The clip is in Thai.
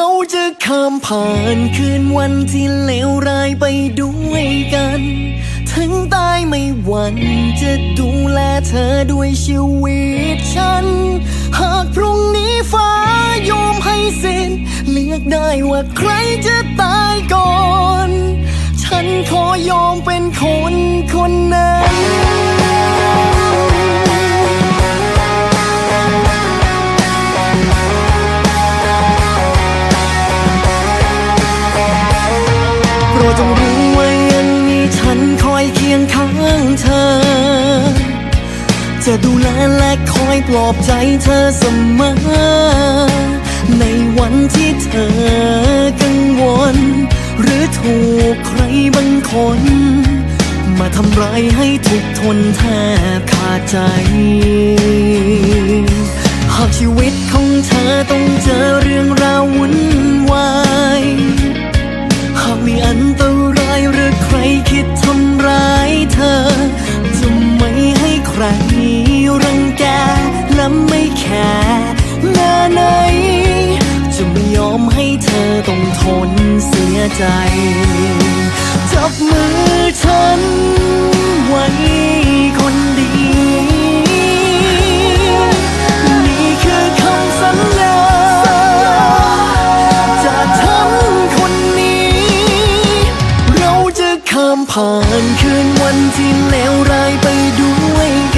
เราจะข้ามผ่านคืนวันที่เลวร้ายไปด้วยกัน ถึงตายไม่หวั่นจะดูแลเธอด้วยชีวิตฉัน หากพรุ่งนี้ฟ้ายอมให้สิ้นเลือกได้ว่าใครจะตาย โปรดจงรู้ว่ายังมีฉันคอยเคียงข้างเธอ จะดูแลและคอยปลอบใจเธอเสมอ ในวันที่เธอกังวล หรือถูกใครบางคน มาทำร้ายให้ทุกทนแทบขาดใจ เธอต้องทนเสียใจ จับมือฉันไว้คนดีนี่คือคำสัญญาจากฉันคนนี้ เราจะข้ามผ่านคืนวันที่เลวร้ายไปด้วยกัน